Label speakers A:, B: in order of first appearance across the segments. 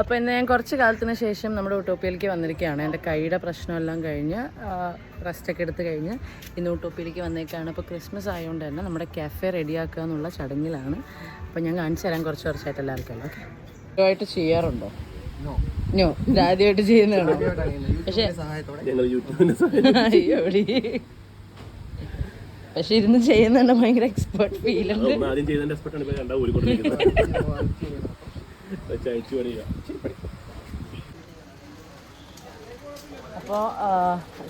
A: അപ്പോൾ ഇന്ന് ഞാൻ കുറച്ച് കാലത്തിന് ശേഷം നമ്മുടെ ഒട്ടോപ്പിയിലേക്ക് വന്നിരിക്കുകയാണ്. എന്റെ കൈയുടെ പ്രശ്നമെല്ലാം കഴിഞ്ഞ് റെസ്റ്റൊക്കെ എടുത്ത് കഴിഞ്ഞ് ഇന്ന് ഒട്ടോപ്പിയിലേക്ക് വന്നേക്കാണ്. അപ്പോൾ ക്രിസ്മസ് ആയതുകൊണ്ട് തന്നെ നമ്മുടെ കാഫെ റെഡിയാക്കുക എന്നുള്ള ചടങ്ങിലാണ്. അപ്പോൾ ഞാൻ കാണിച്ചു തരാൻ കുറച്ച് കുറച്ചായിട്ട് എല്ലാവർക്കും ഓക്കെ ആയിട്ട് ചെയ്യാറുണ്ടോ? നോ ഇത് ആദ്യമായിട്ട് ചെയ്യുന്നതാണോ? പക്ഷേ പക്ഷെ ഇരുന്ന് ചെയ്യുന്നുണ്ട് ഭയങ്കര എക്സ്പേർട്ട് ഫീൽ ഉണ്ട്.
B: പണിയുക
A: അപ്പോൾ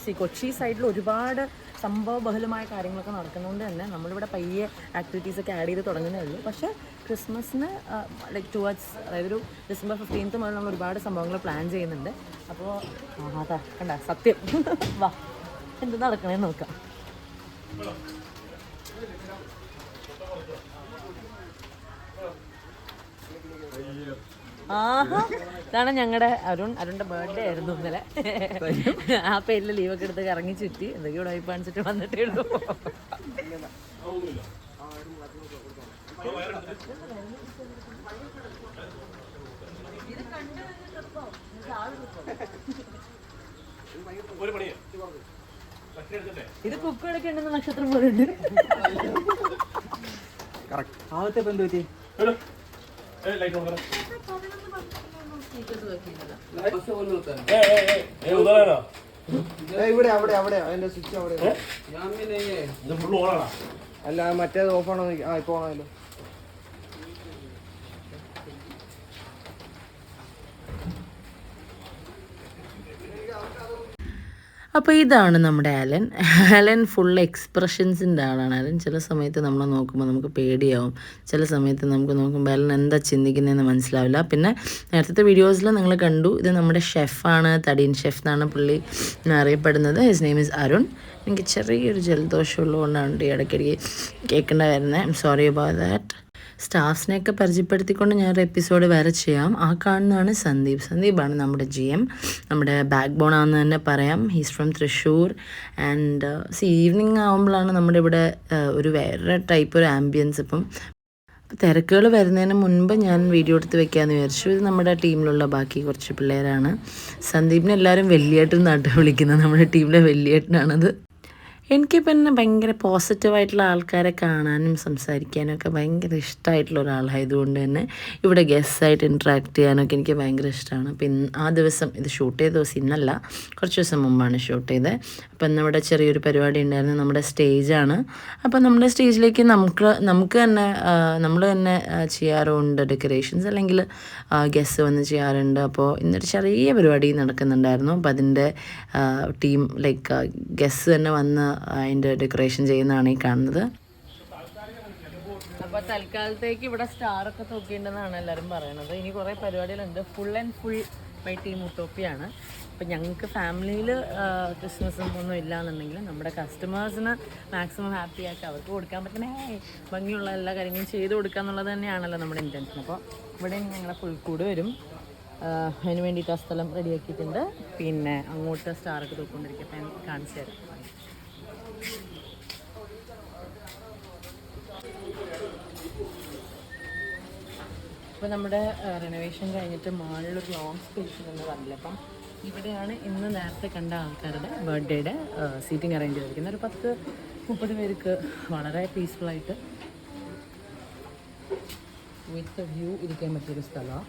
A: സി കൊച്ചി സൈഡിൽ ഒരുപാട് സംഭവ ബഹുലമായ കാര്യങ്ങളൊക്കെ നടക്കുന്നതുകൊണ്ട് തന്നെ നമ്മളിവിടെ പയ്യെ ആക്ടിവിറ്റീസ് ഒക്കെ ആഡ് ചെയ്ത് തുടങ്ങുന്നേ ഉള്ളൂ. പക്ഷേ ക്രിസ്മസിന് ലൈക്ക് ടുവേർഡ്സ് അതായത് ഒരു ഡിസംബർ ഫിഫ്റ്റീൻത്ത് മുതൽ നമ്മൾ ഒരുപാട് സംഭവങ്ങൾ പ്ലാൻ ചെയ്യുന്നുണ്ട്. അപ്പോൾ അതാ കണ്ട സത്യം. വാ എന്ത് നടക്കണേന്ന് നോക്കാം. ആഹാ. ഇതാണ് ഞങ്ങളുടെ അരുൺ അരുണിന്റെ ബർത്ത്ഡേ ആയിരുന്നു ഇന്നലെ. ആ പേരിൽ ലീവൊക്കെ എടുത്ത് കറങ്ങി ചുറ്റി. എന്തൊക്കെയോ ഉടായി കാണിച്ചിട്ട് വന്നിട്ടേ ഉള്ളൂ.
B: ഒരു പണിയാ
A: ഇത് കുക്ക് എടുക്കേണ്ടെന്ന് നക്ഷത്രം പോലെ ഉണ്ട്
C: ആദ്യത്തെ ഇപ്പം എന്ത് പറ്റി
B: ലൈറ്റ് നോക്കണം ഏ ഉദാഹരണ
C: ഇവിടെ അവിടെ അവിടെ അതിന്റെ സ്വിച്ച് അവിടെ. അല്ല മറ്റേത് ഓഫ് ആണോ ആ ഇപ്പൊ ഓണായല്ലോ
A: അപ്പോൾ ഇതാണ് നമ്മുടെ ആലൻ ആലൻ ഫുൾ എക്സ്പ്രഷൻസിന്റെ ആളാണ്. ആലൻ ചില സമയത്ത് നമ്മളെ നോക്കുമ്പോൾ നമുക്ക് പേടിയാവും. ചില സമയത്ത് നമുക്ക് നോക്കുമ്പോൾ ആലൻ എന്താ ചിന്തിക്കുന്നതെന്ന് മനസ്സിലാവില്ല. പിന്നെ നേരത്തെ വീഡിയോസിൽ നിങ്ങൾ കണ്ടു. ഇത് നമ്മുടെ ഷെഫാണ് തടീൻ ഷെഫ് എന്നാണ് പുള്ളി അറിയപ്പെടുന്നത്. ഹിസ് നെയിം ഇസ് അരുൺ എനിക്ക് ചെറിയൊരു ജലദോഷം ഉള്ളതുകൊണ്ടാണ് ഈ ഇടയ്ക്കിടയ്ക്ക് കേൾക്കേണ്ടി വരുന്നത് I M sorry about that സ്റ്റാഫ്സിനെയൊക്കെ പരിചയപ്പെടുത്തിക്കൊണ്ട് ഞാനൊരു എപ്പിസോഡ് വേറെ ചെയ്യാം. ആ കാണുന്നതാണ് സന്ദീപ്. സന്ദീപാണ് നമ്മുടെ ജി എം നമ്മുടെ ബാക്ക് ബോൺ ആണെന്ന് തന്നെ പറയാം. He's from Thrissur. And C evening ആകുമ്പോഴാണ് നമ്മുടെ ഇവിടെ uh, ഒരു വേറെ ടൈപ്പ് ഒരു ആംബിയൻസ് ഇപ്പം. തിരക്കുകൾ വരുന്നതിന് മുൻപ് ഞാൻ വീഡിയോ എടുത്ത് വെക്കാമെന്ന് വിചാരിച്ചു. ഇത് നമ്മുടെ ടീമിലുള്ള ബാക്കി കുറച്ച് പിള്ളേരാണ്. സന്ദീപിനെ എല്ലാവരും വലിയേട്ടൻ നാട്ട് വിളിക്കുന്നത്. നമ്മുടെ ടീമിലെ വലിയേട്ടനാണത് എനിക്ക് പിന്നെ ഭയങ്കര പോസിറ്റീവായിട്ടുള്ള ആൾക്കാരെ കാണാനും സംസാരിക്കാനും ഒക്കെ ഭയങ്കര ഇഷ്ടമായിട്ടുള്ള ഒരാളായതുകൊണ്ട് തന്നെ ഇവിടെ ഗസ്റ്റായിട്ട് ഇൻട്രാക്ട് ചെയ്യാനൊക്കെ എനിക്ക് ഭയങ്കര ഇഷ്ടമാണ് അപ്പം ഇന്ന് ആ ദിവസം ഇത് ഷൂട്ട് ചെയ്ത ദിവസം ഇന്നല്ല കുറച്ച് ദിവസം മുമ്പാണ് ഷൂട്ട് ചെയ്തത് അപ്പം ഇന്നിവിടെ ചെറിയൊരു പരിപാടി ഉണ്ടായിരുന്നു നമ്മുടെ സ്റ്റേജാണ് അപ്പം നമ്മുടെ സ്റ്റേജിലേക്ക് നമുക്ക് നമുക്ക് തന്നെ നമ്മൾ തന്നെ ചെയ്യാറുണ്ട് ഡെക്കറേഷൻസ് അല്ലെങ്കിൽ ഗസ്റ്റ് വന്ന് ചെയ്യാറുണ്ട്. അപ്പോൾ ഇന്നൊരു ചെറിയ പരിപാടി നടക്കുന്നുണ്ടായിരുന്നു. അപ്പോൾ അതിന്റെ ടീം ലൈക്ക് ഗസ്റ്റ് തന്നെ വന്ന് അതിന്റെ ഡെക്കറേഷൻ ചെയ്യുന്നതാണ് ഈ കാണുന്നത്. അപ്പോൾ തൽക്കാലത്തേക്ക് ഇവിടെ സ്റ്റാർ ഒക്കെ തൂക്കിയിട്ടുണ്ടെന്നാണ് എല്ലാവരും പറയുന്നത് ഇനി കുറേ പരിപാടികളുണ്ട്. Full and full by team ഉട്ടോപ്പിയാണ്. അപ്പം ഞങ്ങൾക്ക് ഫാമിലിയിൽ ക്രിസ്മസും ഒന്നും ഇല്ലാന്നുണ്ടെങ്കിൽ നമ്മുടെ കസ്റ്റമേഴ്സിന് മാക്സിമം ഹാപ്പി ആക്കി അവർക്ക് കൊടുക്കാൻ "ഹേയ്, ഭംഗിയുള്ള എല്ലാ കാര്യങ്ങളും ചെയ്ത് കൊടുക്കുക എന്നുള്ളത് തന്നെയാണല്ലോ നമ്മുടെ ഇന്റൻഷൻ അപ്പോൾ ഇവിടെ ഞങ്ങളെ പുൽക്കൂട് വരും. അതിന് വേണ്ടിയിട്ട് ആ സ്ഥലം റെഡിയാക്കിയിട്ടുണ്ട് പിന്നെ അങ്ങോട്ട് സ്റ്റാറൊക്കെ തൂക്കൊണ്ടിരിക്കും കാണിച്ചു തരാം. അപ്പോൾ നമ്മുടെ റിനോവേഷൻ കഴിഞ്ഞിട്ട് മുകളിലൊരു ലോങ് സ്പേസ് എന്ന് പറഞ്ഞില്ല അപ്പം ഇവിടെയാണ് ഇന്ന് നേരത്തെ കണ്ട ആൾക്കാരുടെ ബർത്ത്ഡേയുടെ സീറ്റിംഗ് അറേഞ്ച് ചെയ്തിരിക്കുന്നത്. ഒരു പത്ത് മുപ്പത് പേർക്ക് വളരെ പീസ്ഫുള്ളായിട്ട് വിത്ത് വ്യൂ ഇരിക്കാൻ പറ്റിയൊരു സ്ഥലമാണ്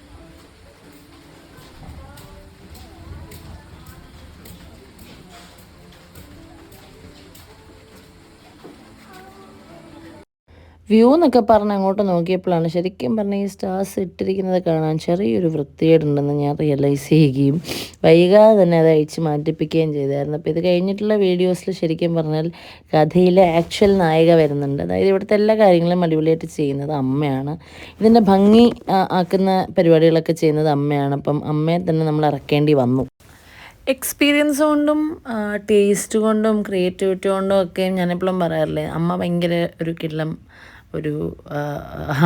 A: വ്യൂ എന്നൊക്കെ പറഞ്ഞ് അങ്ങോട്ട് നോക്കിയപ്പോഴാണ് ശരിക്കും പറഞ്ഞാൽ ഈ സ്റ്റാർസ് ഇട്ടിരിക്കുന്നത് കാണാൻ ചെറിയൊരു വൃത്തികേടുണ്ടെന്ന് ഞാൻ റിയലൈസ് ചെയ്യുകയും വൈകാതെ തന്നെ അത് അയച്ച് മാറ്റിപ്പിക്കുകയും ചെയ്തായിരുന്നു. അപ്പോൾ ഇത് കഴിഞ്ഞിട്ടുള്ള വീഡിയോസിൽ ശരിക്കും പറഞ്ഞാൽ കഥയിലെ ആക്ച്വൽ നായിക വരുന്നുണ്ട്. അതായത് ഇവിടുത്തെ എല്ലാ കാര്യങ്ങളും അടിപൊളിയായിട്ട് ചെയ്യുന്നത് അമ്മയാണ്. ഇതിന്റെ ഭംഗി ആക്കുന്ന പരിപാടികളൊക്കെ ചെയ്യുന്നത് അമ്മയാണ്. അപ്പം അമ്മയെ തന്നെ നമ്മൾ ഇറക്കേണ്ടി വന്നു. എക്സ്പീരിയൻസ് കൊണ്ടും ടേസ്റ്റ് കൊണ്ടും ക്രിയേറ്റിവിറ്റി കൊണ്ടും ഒക്കെ ഞാനെപ്പോഴും പറയാറില്ലേ അമ്മ ഭയങ്കര ഒരു കിള്ളം ഒരു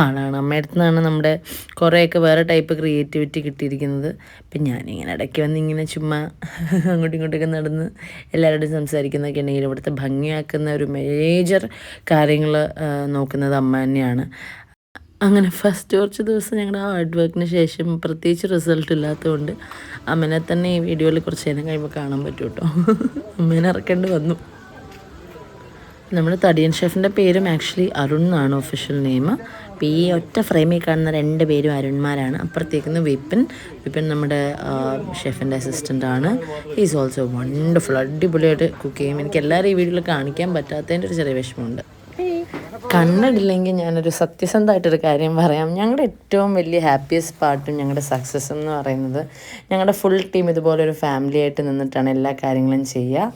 A: ആളാണ് അമ്മയുടെ നിന്നാണ് നമ്മുടെ കുറേയൊക്കെ വേറെ ടൈപ്പ് ക്രിയേറ്റിവിറ്റി കിട്ടിയിരിക്കുന്നത്. അപ്പം ഞാനിങ്ങനെ ഇടയ്ക്ക് വന്ന് ഇങ്ങനെ ചുമ്മാ അങ്ങോട്ടും ഇങ്ങോട്ടൊക്കെ നടന്ന് എല്ലാവരോടും സംസാരിക്കുന്നതൊക്കെ ഉണ്ടെങ്കിൽ ഇവിടുത്തെ ഭംഗിയാക്കുന്ന ഒരു മേജർ കാര്യങ്ങൾ നോക്കുന്നത് അമ്മ തന്നെയാണ്. അങ്ങനെ ഫസ്റ്റ് കുറച്ച് ദിവസം ഞങ്ങളുടെ ഹാർഡ് വർക്കിന് ശേഷം പ്രത്യേകിച്ച് റിസൾട്ട് ഇല്ലാത്തതുകൊണ്ട് അമ്മനെ തന്നെ ഈ വീഡിയോയിൽ കുറച്ച് നേരം കഴിയുമ്പോൾ കാണാൻ പറ്റും കേട്ടോ അമ്മേനെ ഇറക്കേണ്ടി വന്നു. നമ്മുടെ തടിയൻ ഷെഫിന്റെ പേരും ആക്ച്വലി അരുൺ എന്നാണ് ഒഫീഷ്യൽ നെയിം അപ്പോൾ ഈ ഒറ്റ ഫ്രെയിമിൽ കാണുന്ന രണ്ട് പേരും അരുൺമാരാണ്. അപ്പുറത്തേക്കുന്ന വിപിൻ. വിപിൻ നമ്മുടെ ഷെഫിന്റെ അസിസ്റ്റന്റ് ആണ്. ഈസ് ഓൾസോ വണ്ടർഫുൾ അടിപൊളിയായിട്ട് കുക്ക് ചെയ്യും. എനിക്ക് എല്ലാവരും ഈ വീഡിയോയിൽ കാണിക്കാൻ പറ്റാത്തതിന്റെ ഒരു ചെറിയ വിഷമമുണ്ട്. കണ്ണടില്ലെങ്കിൽ ഞാനൊരു സത്യസന്ധമായിട്ടൊരു കാര്യം പറയാം. ഞങ്ങളുടെ ഏറ്റവും വലിയ ഹാപ്പിയസ്റ്റ് പാർട്ടും ഞങ്ങളുടെ സക്സസ് എന്ന് പറയുന്നത് ഞങ്ങളുടെ ഫുൾ ടീം ഇതുപോലെ ഒരു ഫാമിലി ആയിട്ട് നിന്നിട്ടാണ് എല്ലാ കാര്യങ്ങളും ചെയ്യുക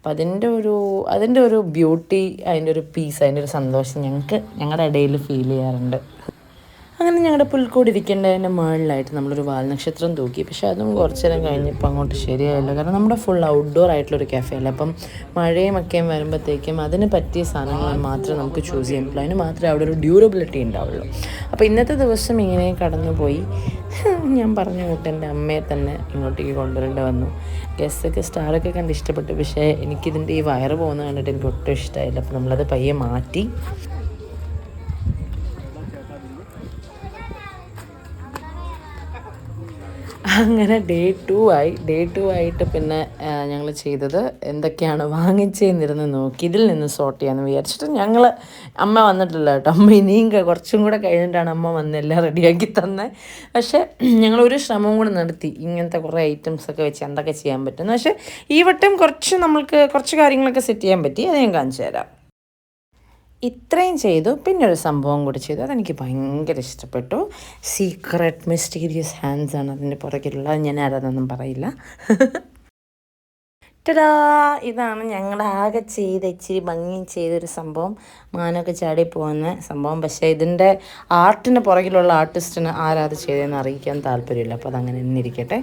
A: അപ്പോൾ അതിന്റെ ഒരു അതിന്റെ ഒരു ബ്യൂട്ടി അതിന്റെ ഒരു പീസ് അതിന്റെ ഒരു സന്തോഷം ഞങ്ങൾക്ക് ഞങ്ങളുടെ ഇടയിൽ ഫീൽ ചെയ്യാറുണ്ട്. അങ്ങനെ ഞങ്ങളുടെ പുൽക്കോട് ഇരിക്കേണ്ടതിന്റെ മുകളിലായിട്ട് നമ്മളൊരു വാൽനക്ഷത്രം തൂക്കി. പക്ഷെ അതും കുറച്ച് നേരം കഴിഞ്ഞപ്പോൾ അങ്ങോട്ട് ശരിയായില്ല. കാരണം നമ്മുടെ ഫുൾ ഔട്ട്ഡോർ ആയിട്ടുള്ളൊരു കഫേ അല്ല? അപ്പം മഴയും ഒക്കെയും വരുമ്പോഴത്തേക്കും അതിന് പറ്റിയ സാധനങ്ങൾ മാത്രമേ നമുക്ക് ചൂസ് ചെയ്യാൻ പറ്റുള്ളൂ. അതിന് മാത്രമേ അവിടെ ഒരു ഡ്യൂറബിലിറ്റി ഉണ്ടാവുള്ളൂ. അപ്പോൾ ഇന്നത്തെ ദിവസം ഇങ്ങനെ കടന്നുപോയി. ഞാൻ പറഞ്ഞു കൂട്ട് എന്റെ അമ്മയെ തന്നെ ഇങ്ങോട്ടേക്ക് കൊണ്ടുവരേണ്ടി വന്നു. ഗസ്റ്റൊക്കെ സ്റ്റാറൊക്കെ കണ്ട് ഇഷ്ടപ്പെട്ടു. പക്ഷേ എനിക്കിതിന്റെ ഈ വയറ് പോകുന്നത് കണ്ടിട്ട് എനിക്ക് ഒട്ടും ഇഷ്ടമായില്ല അപ്പോൾ നമ്മളത് പയ്യെ മാറ്റി അങ്ങനെ ഡേ ടു ആയി. ഡേ ടു ആയിട്ട് പിന്നെ ഞങ്ങൾ ചെയ്തത് എന്തൊക്കെയാണ് വാങ്ങിച്ചതെന്നിരുന്ന് നോക്കി ഇതിൽ നിന്ന് സോർട്ട് ചെയ്യാമെന്ന് വിചാരിച്ചിട്ട് ഞങ്ങൾ അമ്മ വന്നിട്ടില്ല കേട്ടോ. അമ്മ ഇനിയും കുറച്ചും കൂടെ കഴിഞ്ഞിട്ടാണ് അമ്മ വന്ന് റെഡിയാക്കി തന്നെ. പക്ഷേ ഞങ്ങൾ ഒരു ശ്രമം കൂടെ നടത്തി. ഇങ്ങനത്തെ കുറേ ഐറ്റംസ് ഒക്കെ വെച്ച് എന്തൊക്കെ ചെയ്യാൻ പറ്റുന്നു പക്ഷേ ഈ വട്ടം കുറച്ച് നമ്മൾക്ക് കുറച്ച് കാര്യങ്ങളൊക്കെ സെറ്റ് ചെയ്യാൻ പറ്റി. അത് ഞാൻ കാണിച്ചു തരാം. ഇത്രയും ചെയ്തു. പിന്നെ ഒരു സംഭവം കൂടി ചെയ്തു. അതെനിക്ക് ഭയങ്കര ഇഷ്ടപ്പെട്ടു. സീക്രട്ട് മിസ്റ്റീരിയസ് ഹാൻഡ്സ് ആണ് അതിന്റെ പുറകിലുള്ളത്. ഞാൻ ആരാന്നൊന്നും പറയില്ല. ടടാ ഇതാണ് ഞങ്ങൾ ആകെ ചെയ്ത് ഇച്ചിരി ഭംഗി ചെയ്തൊരു സംഭവം. മാനൊക്കെ ചാടി പോകുന്ന സംഭവം. പക്ഷേ ഇതിന്റെ ആർട്ടിന് പുറകിലുള്ള ആർട്ടിസ്റ്റിന് ആരാ അത് ചെയ്തതെന്ന് അറിയിക്കാൻ താല്പര്യമില്ല. അപ്പോൾ അതങ്ങനെ ഇന്നിരിക്കട്ടെ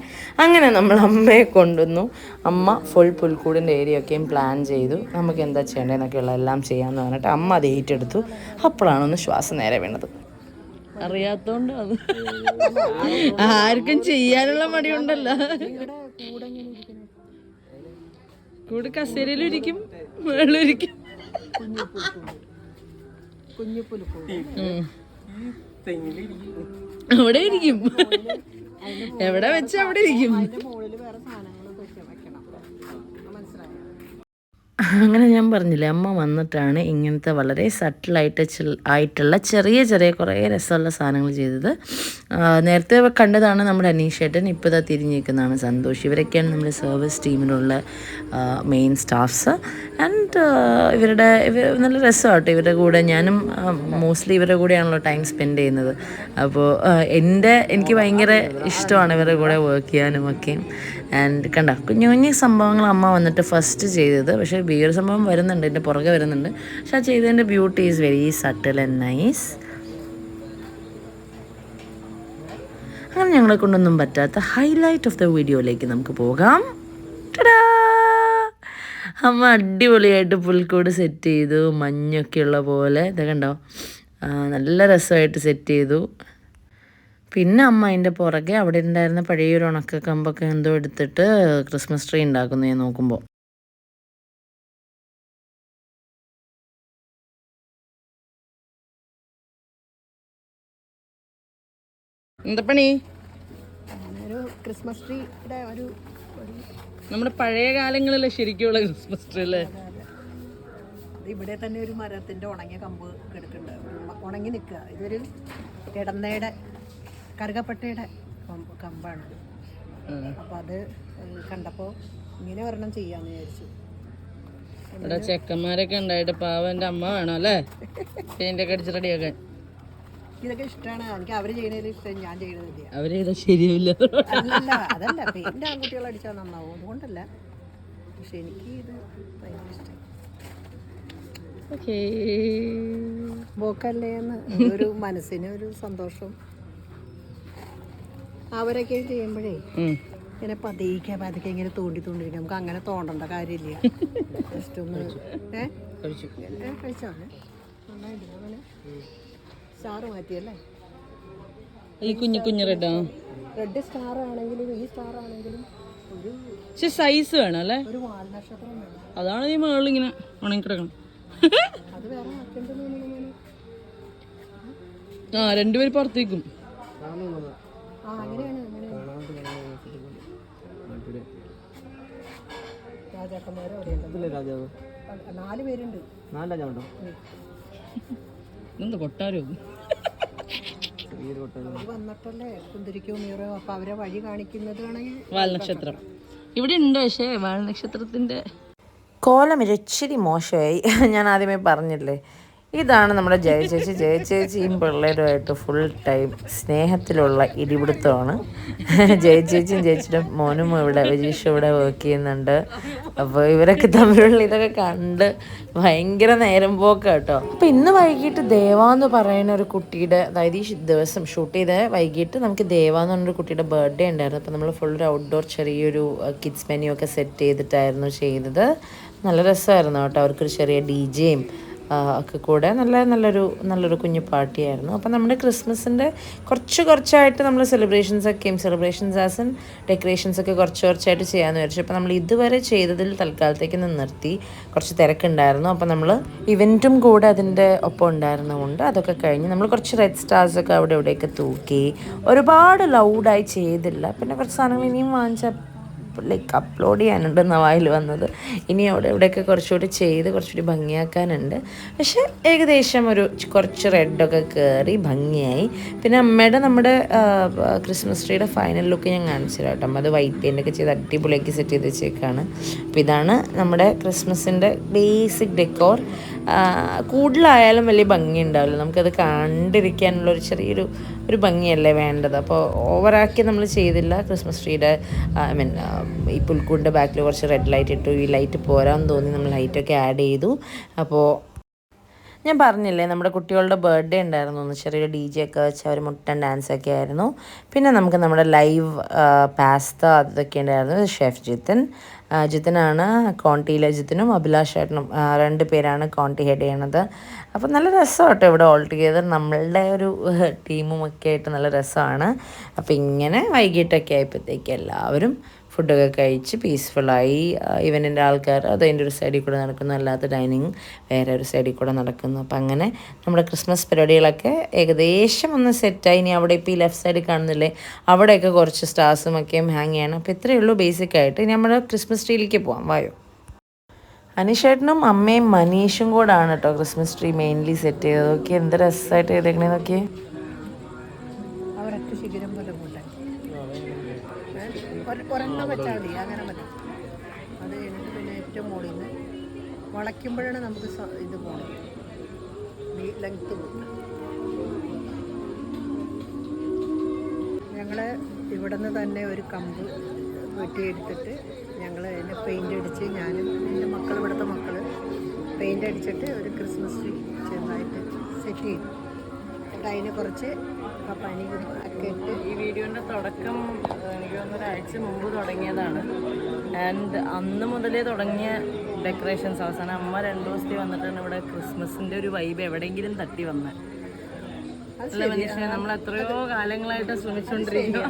A: അങ്ങനെ നമ്മൾ അമ്മയെ കൊണ്ടുവന്നു. അമ്മ ഫുൾ പുൽക്കൂടിന്റെ ഏരിയ ഒക്കെയും പ്ലാൻ ചെയ്തു. നമുക്ക് എന്താ ചെയ്യേണ്ടതെന്നൊക്കെയുള്ള എല്ലാം ചെയ്യാമെന്ന് പറഞ്ഞിട്ട് അമ്മ അത് ഏറ്റെടുത്തു. അപ്പോഴാണ് ഒന്ന് ശ്വാസം നേരെ വീണത്. അറിയാത്തോണ്ടാണ് ആർക്കും ചെയ്യാനുള്ള മടിയുണ്ടല്ലോ. കൂടെ കസേരയിലിരിക്കും മേളിലിരിക്കും. അവിടെ ഇരിക്കും. എവിടെ വെച്ച് അവിടെ ഇരിക്കും. അങ്ങനെ ഞാൻ പറഞ്ഞില്ലേ അമ്മ വന്നിട്ടാണ് ഇങ്ങനത്തെ വളരെ സട്ടിലായിട്ട് ആയിട്ടുള്ള ചെറിയ ചെറിയ കുറേ രസമുള്ള സാധനങ്ങൾ ചെയ്തത്. നേരത്തെ കണ്ടതാണ് നമ്മുടെ അനീഷേട്ടൻ ഇപ്പോൾ ഇതാ തിരിഞ്ഞിരിക്കുന്നതാണ് സന്തോഷ്. ഇവരൊക്കെയാണ് നമ്മുടെ സർവീസ് ടീമിലുള്ള മെയിൻ സ്റ്റാഫ്സ് ആൻഡ് ഇവരുടെ ഇവർ നല്ല രസമാട്ടോ ഇവരുടെ കൂടെ. ഞാനും മോസ്റ്റ്ലി ഇവരുടെ കൂടെയാണല്ലോ ടൈം സ്പെൻഡ് ചെയ്യുന്നത്. അപ്പോൾ എന്റെ എനിക്ക് ഭയങ്കര ഇഷ്ടമാണ് ഇവരുടെ കൂടെ വർക്ക് ചെയ്യാനും ഒക്കെ. ആൻഡ് കണ്ട കുഞ്ഞു കുഞ്ഞു സംഭവങ്ങൾ അമ്മ വന്നിട്ട് ഫസ്റ്റ് ചെയ്തത്. പക്ഷേ ഈ ഒരു സംഭവം വരുന്നുണ്ട് എന്റെ പുറകെ വരുന്നുണ്ട്. പക്ഷെ ആ ചെയ്തതിന്റെ beauty is very subtle and nice അങ്ങനെ ഞങ്ങളെ കൊണ്ടൊന്നും പറ്റാത്ത ഹൈലൈറ്റ് ഓഫ് ദ വീഡിയോയിലേക്ക് നമുക്ക് പോകാം! അമ്മ അടിപൊളിയായിട്ട് പുൽക്കൂട് സെറ്റ് ചെയ്തു മഞ്ഞൊക്കെയുള്ള പോലെ. ഇത് കണ്ടോ? നല്ല രസമായിട്ട് സെറ്റ് ചെയ്തു. പിന്നെ അമ്മ അതിന്റെ പുറകെ അവിടെ ഉണ്ടായിരുന്ന പഴയൊരു ഉണക്ക കമ്പൊക്കെ എന്തോ എടുത്തിട്ട് ക്രിസ്മസ് ട്രീ ഉണ്ടാക്കുന്നു ഞാൻ നോക്കുമ്പോൾ എന്താ പണി?
D: ഒരു ക്രിസ്മസ് ട്രീയുടെ ഒരു
A: നമ്മുടെ പഴയ കാലങ്ങളിലെ ശരിക്കുള്ള ക്രിസ്മസ് ട്രീ അല്ലേ?
D: ഇവിടെ തന്നെ ഒരു മരത്തിന്റെ ഉണങ്ങിയ കമ്പ് കിടക്കുന്നുണ്ട് ഉണങ്ങി നിൽക്കുക. ഇതൊരു കിടന്നയുടെ കറുകപ്പട്ടയുടെ കമ്പ് കമ്പാണ്. അപ്പോൾ അത് കണ്ടപ്പോൾ ഇങ്ങനെ ഒരെണ്ണം ചെയ്യാന്ന് വിചാരിച്ചു.
A: ഇവിടെ ചെക്കന്മാരൊക്കെ ഉണ്ടായിട്ട് പാവന്റെ എന്റെ അമ്മ വേണം അല്ലേ? പെയിന്റ് ഒക്കെ അടിച്ച് റെഡിയാക്കാൻ.
D: ഇതൊക്കെ ഇഷ്ടമാണ് എനിക്ക് അവർ ചെയ്യണതിൽ ഇഷ്ടം ഞാൻ
A: ചെയ്യണത് ചെയ്താൽ ശരിയാവില്ല.
D: അല്ലല്ല അതല്ല. പെയിന്റ് ആൺകുട്ടികൾ അടിച്ചാൽ നന്നാവും. അതുകൊണ്ടല്ല. പക്ഷെ എനിക്ക് ഇത് ഭയങ്കര
A: ഇഷ്ടം
D: ബോക്കല്ലേ എന്ന് ഒരു മനസ്സിന് ഒരു സന്തോഷം. അവരൊക്കെ ചെയ്യുമ്പോഴേ ഇങ്ങനെ പതിക്കെ പതുക്കെ ഇങ്ങനെ തോണ്ടി തോണ്ടിരിക്കും നമുക്ക് അങ്ങനെ തോണ്ടേണ്ട കാര്യമില്ല. ജസ്റ്റ് ഒന്ന് ഏ?
A: കഴിച്ചു.
D: ഏ, സ്റ്റാർ മാറ്റിയല്ലേ?
A: ഈ കുഞ്ഞു കുഞ്ഞു റെഡാ
D: റെഡ് സ്റ്റാർ ആണെങ്കിലും ഈ സ്റ്റാർ ആണെങ്കിലും ഒരു
A: പക്ഷെ സൈസ് വേണം അല്ലേ?
D: ഒരു വാൽനക്ഷത്രം വേണം.
A: അതാണ് ഈ മുകളിൽ ഇങ്ങനെ ഉണങ്ങി കിടക്കണം
D: അത് വേറെ മാറ്റേണ്ടത്
A: ആ രണ്ടുപേര് പുറത്തേക്കും.
C: രാജാവ്.
D: നാല് പേരുണ്ട്.
C: നാല് രാജാവുണ്ടോ?
A: എന്താ കൊട്ടാരോ
D: വന്നിട്ടല്ലേ കുന്തിരിക്കോ മീറോ അപ്പൊ അവരെ വഴി കാണിക്കുന്നത് ആണെങ്കിൽ
A: വാൽനക്ഷത്രം. ഇവിടെ ഉണ്ട് പക്ഷേ വാൽനക്ഷത്രത്തിന്റെ കോലം ഇച്ചിരി മോശമായി. ഞാൻ ആദ്യമേ പറഞ്ഞില്ലേ? ഇതാണ് നമ്മുടെ ജയ ചേച്ചി. ജയ ചേച്ചിയും പിള്ളേരുമായിട്ട് ഫുൾ ടൈം സ്നേഹത്തിലുള്ള ഇടിപിടുത്തമാണ്. ജയ ചേച്ചിയും ചേച്ചിയുടെ മോനും ഇവിടെ വിജീഷ് ഇവിടെ വർക്ക് ചെയ്യുന്നുണ്ട്. അപ്പോൾ ഇവരൊക്കെ തമ്മിലുള്ള ഇതൊക്കെ കണ്ട് ഭയങ്കര നേരം പോക്കാണ് കേട്ടോ. അപ്പോൾ ഇന്ന് വൈകിട്ട് ദേവ എന്ന് പറയുന്ന ഒരു കുട്ടിയുടെ അതായത് ഈ ദിവസം ഷൂട്ട് ചെയ്ത വൈകിട്ട് നമുക്ക് ദേവ എന്ന് പറഞ്ഞൊരു കുട്ടിയുടെ ബർത്ത്ഡേ ഉണ്ടായിരുന്നു. അപ്പോൾ നമ്മൾ ഫുൾ ഒരു ഔട്ട്ഡോർ ചെറിയൊരു കിഡ്സ് മെനു ഒക്കെ സെറ്റ് ചെയ്തിട്ടായിരുന്നു ചെയ്തത്. നല്ല രസമായിരുന്നു കേട്ടോ. അവർക്കൊരു ചെറിയ ഡി ജെയും ഒക്കെ കൂടെ നല്ല നല്ലൊരു നല്ലൊരു കുഞ്ഞു പാർട്ടിയായിരുന്നു. അപ്പം നമ്മുടെ ക്രിസ്മസിന്റെ കുറച്ച് കുറച്ചായിട്ട് നമ്മൾ സെലിബ്രേഷൻസ് ഒക്കെയും സെലിബ്രേഷൻസ് ആസ് ഇൻ ഡെക്കറേഷൻസ് ഒക്കെ കുറച്ച് കുറച്ചായിട്ട് ചെയ്യാമെന്ന് വിചാരിച്ചു. അപ്പോൾ നമ്മൾ ഇതുവരെ ചെയ്തതിൽ തൽക്കാലത്തേക്ക് നിർത്തി. കുറച്ച് തിരക്കുണ്ടായിരുന്നു. അപ്പോൾ നമ്മൾ ഇവന്റും കൂടെ അതിന്റെ ഒപ്പം ഉണ്ടായിരുന്നതുകൊണ്ട് അതൊക്കെ കഴിഞ്ഞ് നമ്മൾ കുറച്ച് റെഡ് സ്റ്റാർസ് ഒക്കെ അവിടെ ഇവിടെയൊക്കെ തൂക്കി ഒരുപാട് ലൗഡായി ചെയ്തില്ല. പിന്നെ കുറച്ച് സാധനങ്ങൾ ഇനിയും വാങ്ങിച്ച ലൈക്ക് അപ്ലോഡ് ചെയ്യാനുണ്ട് എന്ന വായിൽ വന്നത്. ഇനി അവിടെ ഇവിടെയൊക്കെ കുറച്ചുകൂടി ചെയ്ത് കുറച്ചുകൂടി ഭംഗിയാക്കാനുണ്ട്. പക്ഷേ ഏകദേശം ഒരു കുറച്ച് റെഡൊക്കെ കയറി ഭംഗിയായി. പിന്നെ അമ്മയുടെ നമ്മുടെ ക്രിസ്മസ് ട്രീയുടെ ഫൈനൽ ലുക്ക് ഞാൻ കാണിച്ചു കേട്ടോ. അത് വൈറ്റ് പെയിന്റൊക്കെ ചെയ്ത് അടിപൊളിയാക്കി സെറ്റ് ചെയ്ത് വെച്ചേക്കാണ്. അപ്പോൾ ഇതാണ് നമ്മുടെ ക്രിസ്മസിന്റെ ബേസിക് ഡെക്കോർ കൂടുതലായാലും വലിയ ഭംഗി ഉണ്ടാവില്ല. നമുക്കത് കണ്ടിരിക്കാനുള്ള ഒരു ചെറിയൊരു ഒരു ഭംഗിയല്ലേ വേണ്ടത്. അപ്പോൾ ഓവറാക്കി നമ്മൾ ചെയ്തില്ല. ക്രിസ്മസ് ട്രീയുടെ ഐ മീൻ ഈ പുൽക്കൂടിന്റെ ബാക്കിൽ കുറച്ച് റെഡ് ലൈറ്റ് ഇട്ടു ഈ ലൈറ്റ് പോരാന്ന് തോന്നി നമ്മൾ ലൈറ്റൊക്കെ ആഡ് ചെയ്തു. അപ്പോൾ ഞാൻ പറഞ്ഞില്ലേ നമ്മുടെ കുട്ടികളുടെ ബർത്ത്ഡേ ഉണ്ടായിരുന്നു. ഒന്ന് ചെറിയൊരു ഡി ജെ ഒക്കെ വെച്ച് അവർ മുട്ടൻ ഡാൻസ് ഒക്കെ ആയിരുന്നു. പിന്നെ നമുക്ക് നമ്മുടെ ലൈവ് പാസ്ത അതൊക്കെ ഉണ്ടായിരുന്നു. ഷെഫ് ജിത്തിൻ. ജിത്തനാണ് ജിത്തിനാണ് കോണ്ടിയിലെ അഭിലാഷ് ചേട്ടനും രണ്ട് പേരാണ് കോണ്ടി ഹെഡ് ചെയ്യണത്. അപ്പോൾ നല്ല രസമാണ് കേട്ടോ ഇവിടെ ഓൾ ടുഗെദർ നമ്മളുടെ ഒരു ടീമും ഒക്കെ ആയിട്ട് നല്ല രസമാണ്. അപ്പോൾ ഇങ്ങനെ വൈകിട്ടൊക്കെ ആയപ്പോഴത്തേക്ക് എല്ലാവരും ഫുഡൊക്കെ കഴിച്ച് പീസ്ഫുള്ളായി ഇവനിന്റെ ആൾക്കാർ അത് അതിന്റെ ഒരു സൈഡിൽ കൂടെ നടക്കുന്നു. അല്ലാത്ത ഡൈനിങ് വേറെ ഒരു സൈഡിൽ കൂടെ നടക്കുന്നു. അപ്പം അങ്ങനെ നമ്മുടെ ക്രിസ്മസ് പരിപാടികളൊക്കെ ഏകദേശം ഒന്ന് സെറ്റായി ഇനി അവിടെ ഇപ്പോൾ ഈ ലെഫ്റ്റ് സൈഡിൽ കാണുന്നില്ലേ? അവിടെയൊക്കെ കുറച്ച് സ്റ്റാർസും ഒക്കെയും ഹാങ് ചെയ്യണം. അപ്പോൾ ഇത്രയേ ഉള്ളൂ ബേസിക്കായിട്ട് ഇനി നമ്മുടെ ക്രിസ്മസ് ട്രീയിലേക്ക് പോവാം. വായോ. അനീഷേട്ടനും അമ്മയും മനീഷും കൂടാണ് കേട്ടോ ക്രിസ്മസ് ട്രീ മെയിൻലി സെറ്റ് ചെയ്തത്. നോക്കി എന്ത് രസമായിട്ട് ചെയ്തേക്കണേ നോക്കിയേ.
D: ഒരെണ്ണം വെച്ചാൽ മതി അങ്ങനെ മതി. അത് കഴിഞ്ഞിട്ട് പിന്നെ ഏറ്റവും മുകളിൽ നിന്ന് വളയ്ക്കുമ്പോഴാണ് നമുക്ക് ഇത് പോകണം ലെങ്ത്ത് പോകും ഞങ്ങൾ ഇവിടെ നിന്ന് തന്നെ ഒരു കമ്പ് വെട്ടിയെടുത്തിട്ട് ഞങ്ങൾ അതിനെ പെയിന്റ് അടിച്ച് ഞാനും എന്റെ മക്കൾ ഇവിടുത്തെ മക്കൾ പെയിന്റ് അടിച്ചിട്ട് ഒരു ക്രിസ്മസ് ട്രീ ചെറുതായിട്ട് സെറ്റ് ചെയ്തു. എന്നിട്ട് അതിന് കുറച്ച് പനി ഒക്കെ ഇട്ട്
A: ഈ വീഡിയോന്റെ തുടക്കം എനിക്ക് തോന്നുന്നു ഒരാഴ്ച മുമ്പ് തുടങ്ങിയതാണ്. ആൻഡ് അന്ന് മുതലേ തുടങ്ങിയ ഡെക്കറേഷൻസ് അവസാനം അമ്മ രണ്ടു ദിവസത്തെ വന്നിട്ടാണ് ഇവിടെ ക്രിസ്മസിന്റെ ഒരു വൈബ് എവിടെയെങ്കിലും തട്ടി വന്നത് അല്ല നമ്മൾ എത്രയോ കാലങ്ങളായിട്ട് ശ്രമിച്ചുകൊണ്ടിരിക്കുക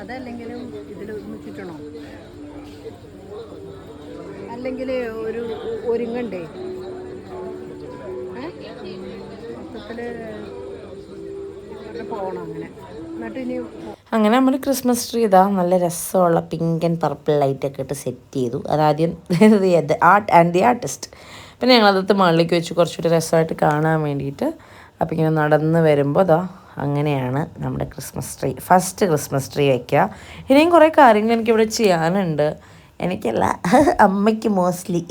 D: അതല്ലെങ്കിലും ഇതിൽ ചുറ്റണോ അല്ലെങ്കിൽ ഒരു ഒരുങ്ങണ്ടേ? ഏ? മൊത്തത്തിൽ പോകണം അങ്ങനെ. എന്നിട്ട് ഇനി
A: അങ്ങനെ നമ്മൾ ക്രിസ്മസ് ട്രീ ഇതാ നല്ല രസമുള്ള പിങ്ക് ആൻഡ് പർപ്പിൾ ലൈറ്റൊക്കെ ഇട്ട് സെറ്റ് ചെയ്തു. അതാദ്യം the art and the artist പിന്നെ ഞങ്ങളതത്ത് മുകളിലേക്ക് വെച്ച് കുറച്ചുകൂടി രസമായിട്ട് കാണാൻ വേണ്ടിയിട്ട് അപ്പം ഇങ്ങനെ നടന്ന് വരുമ്പോൾ അതാ അങ്ങനെയാണ് നമ്മുടെ Christmas tree first Christmas tree വയ്ക്കുക. ഇനിയും കുറേ കാര്യങ്ങൾ എനിക്കിവിടെ ചെയ്യാനുണ്ട്. എനിക്കല്ല അമ്മയ്ക്ക് മോസ്റ്റ്ലി.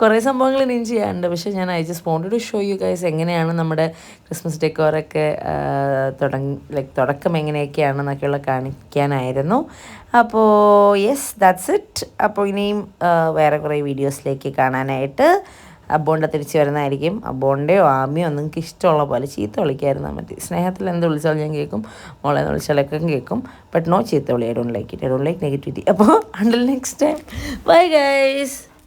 A: കുറേ സംഭവങ്ങൾ ഇനിയും ചെയ്യാനുണ്ട്. പക്ഷേ ഞാൻ I just wanted to show you guys എങ്ങനെയാണ് നമ്മുടെ ക്രിസ്മസ് ഡെക്കോറൊക്കെ തുടങ്ങി ലൈക്ക് തുടക്കം എങ്ങനെയൊക്കെയാണെന്നൊക്കെയുള്ള കാണിക്കാനായിരുന്നു. അപ്പോൾ യെസ് ദാറ്റ്സ് ഇറ്റ്. അപ്പോൾ ഇനിയും വേറെ കുറേ വീഡിയോസിലേക്ക് കാണാനായിട്ട് അബോണ്ട തിരിച്ചു വരുന്നതായിരിക്കും. അബോണ്ടയോ ആമിയോ നിങ്ങൾക്ക് ഇഷ്ടമുള്ള പോലെ ചീത്ത വിളിക്കായിരുന്നാൽ മതി. സ്നേഹത്തിൽ എന്ത് വിളിച്ചാലും ഞാൻ കേൾക്കും. മോളെ എന്ന് വിളിച്ചാലൊക്കെ കേൾക്കും. ബട്ട് നോ ചീത്ത വിളി. I don't like it I don't like negativity അപ്പോൾ until next time bye guys